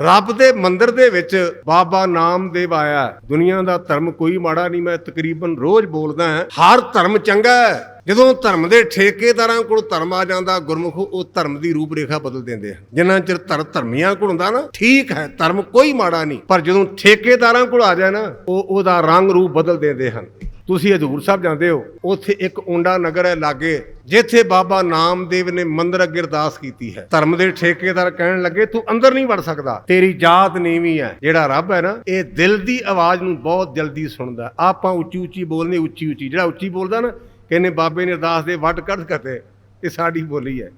ਰੱਬ ਦੇ ਮੰਦਿਰ ਦੇ ਵਿੱਚ ਬਾਬਾ ਨਾਮਦੇਵ ਆਇਆ ਹੈ। ਦੁਨੀਆ ਦਾ ਧਰਮ ਕੋਈ ਮਾੜਾ ਨਹੀਂ, ਮੈਂ ਤਕਰੀਬਨ ਰੋਜ਼ ਬੋਲਦਾ ਹਰ ਧਰਮ ਚੰਗਾ ਹੈ। ਜਦੋਂ ਧਰਮ ਦੇ ਠੇਕੇਦਾਰਾਂ ਕੋਲ ਧਰਮ ਆ ਜਾਂਦਾ, ਗੁਰਮੁਖ ਉਹ ਧਰਮ ਦੀ ਰੂਪ ਰੇਖਾ ਬਦਲ ਦਿੰਦੇ ਆ ਜਿੰਨਾ ਚਿਰ ਧਰ ਧਰਮੀਆਂ ਕੋਲ ਹੁੰਦਾ ਨਾ, ਠੀਕ ਹੈ, ਧਰਮ ਕੋਈ ਮਾੜਾ ਨਹੀਂ। ਪਰ ਜਦੋਂ ਠੇਕੇਦਾਰਾਂ ਕੋਲ ਆ ਜਾਏ ਨਾ, ਉਹ ਉਹਦਾ ਰੰਗ ਰੂਪ ਬਦਲ ਦਿੰਦੇ ਹਨ। ਤੁਸੀਂ ਹਜੂਰ ਸਾਹਿਬ ਜਾਂਦੇ ਹੋ, ਉੱਥੇ ਇੱਕ ਉਂਡਾ ਨਗਰ ਹੈ ਲਾਗੇ, ਜਿੱਥੇ ਬਾਬਾ ਨਾਮਦੇਵ ਨੇ ਮੰਦਰ ਅੱਗੇ ਅਰਦਾਸ ਕੀਤੀ ਹੈ। ਧਰਮ ਦੇ ਠੇਕੇਦਾਰ ਕਹਿਣ ਲੱਗੇ, ਤੂੰ ਅੰਦਰ ਨਹੀਂ ਵੜ ਸਕਦਾ, ਤੇਰੀ ਜਾਤ ਨੀਵੀਂ ਹੈ। ਜਿਹੜਾ ਰੱਬ ਹੈ ਨਾ, ਇਹ ਦਿਲ ਦੀ ਆਵਾਜ਼ ਨੂੰ ਬਹੁਤ ਜਲਦੀ ਸੁਣਦਾ। ਆਪਾਂ ਉੱਚੀ ਉੱਚੀ ਬੋਲਨੇ ਉੱਚੀ ਉੱਚੀ। ਜਿਹੜਾ ਉੱਚੀ ਬੋਲਦਾ ਨਾ, ਕਹਿੰਦੇ ਬਾਬੇ ਨੇ ਅਰਦਾਸ ਦੇ ਵੱਟ ਕੱਢ ਕਤੇ ਇਹ ਸਾਡੀ ਬੋਲੀ ਹੈ।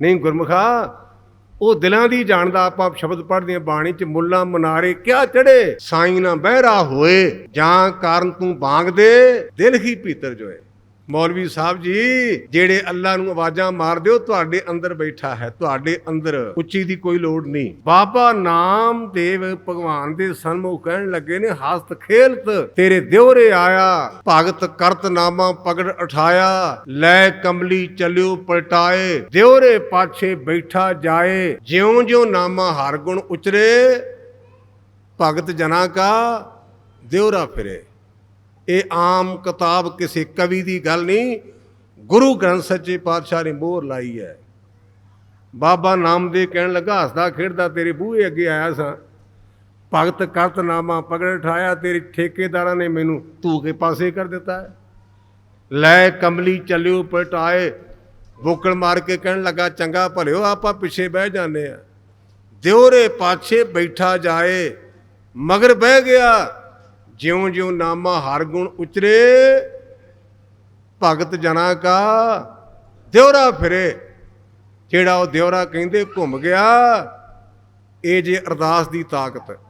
ਨਹੀਂ ਗੁਰਮੁਖਾ ਉਹ ਦਿਲਾਂ ਦੀ ਜਾਣਦਾ ਆਪਾਂ ਸ਼ਬਦ ਪੜ੍ਹਦੇ ਹਾਂ ਬਾਣੀ ਚ, ਮੁੱਲਾ ਮਨਾਰੇ ਕਿਆ ਚੜੇ ਸਾਈਂ ਨਾ ਬਹਿਰਾ ਹੋਏ, ਜਾਂ ਕਾਰਨ ਤੂੰ ਬਾਗ ਦੇ, ਦਿਲ ਹੀ ਭੀਤਰ ਜੋਏ। ਮੌਲਵੀ ਸਾਹਿਬ ਜੀ, ਜਿਹੜੇ ਅੱਲਾ ਨੂੰ ਆਵਾਜ਼ਾਂ ਮਾਰਦੇ ਹੋ ਤੁਹਾਡੇ ਅੰਦਰ ਬੈਠਾ ਹੈ, ਤੁਹਾਡੇ ਅੰਦਰ ਉੱਚੀ ਦੀ ਕੋਈ ਲੋੜ ਨਹੀਂ। ਬਾਬਾ ਨਾਮ ਦੇਵ ਭਗਵਾਨ ਦੇ ਸਨਮੁਖ ਕਹਿਣ ਲੱਗੇ ਨੇ, ਹਸਤ ਖੇਲਤ, ਤੇਰੇ ਦਿਉਰੇ ਆਇਆ, ਭਗਤ ਕਰਤ ਨਾਮਾ ਪਗੜ ਉਠਾਇਆ, ਲੈ ਕਮਲੀ ਚੱਲਿਓ ਪਲਟਾਏ ਦਿਉਰੇ ਪਾਛੇ ਬੈਠਾ ਜਾਏ ਜਿਉਂ ਜਿਉਂ ਨਾਮਾ ਹਰ ਗੁਣ ਉਚਰੇ, ਭਗਤ ਜਨਾ ਕਾ ਦਿਉਰਾ ਫਿਰੇ। ਇਹ ਆਮ ਕਿਤਾਬ ਕਿਸੇ ਕਵੀ ਦੀ ਗੱਲ ਨਹੀਂ, ਗੁਰੂ ਗ੍ਰੰਥ ਸੱਚੇ ਪਾਤਸ਼ਾਹ ਨੇ ਮੋਹਰ ਲਾਈ ਹੈ। ਬਾਬਾ ਨਾਮਦੇਵ ਕਹਿਣ ਲੱਗਾ, ਹੱਸਦਾ ਖੇਡਦਾ ਤੇਰੇ ਬੂਹੇ ਅੱਗੇ ਆਇਆ ਸਾਂ। ਭਗਤ ਕਰਤ ਨਾਮਾ ਪਕੜ ਠਾਇਆ, ਤੇਰੇ ਠੇਕੇਦਾਰਾਂ ਨੇ ਮੈਨੂੰ ਧੂ ਕੇ ਪਾਸੇ ਕਰ ਦਿੱਤਾ ਹੈ। ਲੈ ਕਮਲੀ ਚੱਲਿਓ, ਪਲਟਾਏ, ਬੋਕਲ ਮਾਰ ਕੇ ਕਹਿਣ ਲੱਗਾ, ਚੰਗਾ ਭਲਿਓ, ਆਪਾਂ ਪਿੱਛੇ ਬਹਿ ਜਾਂਦੇ ਆ ਦਿਉਰੇ ਪਾਛੇ ਬੈਠਾ ਜਾਏ, ਮਗਰ ਬਹਿ ਗਿਆ ਜਿਉਂ ਜਿਉਂ ਨਾਮਾ ਹਰ ਗੁਣ ਉਚਰੇ, ਭਗਤ ਜਨਾ ਕਾ ਦਿਉਰਾ ਫਿਰੇ। ਜਿਹੜਾ ਉਹ ਦਿਉਰਾ ਕਹਿੰਦੇ ਘੁੰਮ ਗਿਆ, ਇਹ ਜੇ ਅਰਦਾਸ ਦੀ ਤਾਕਤ।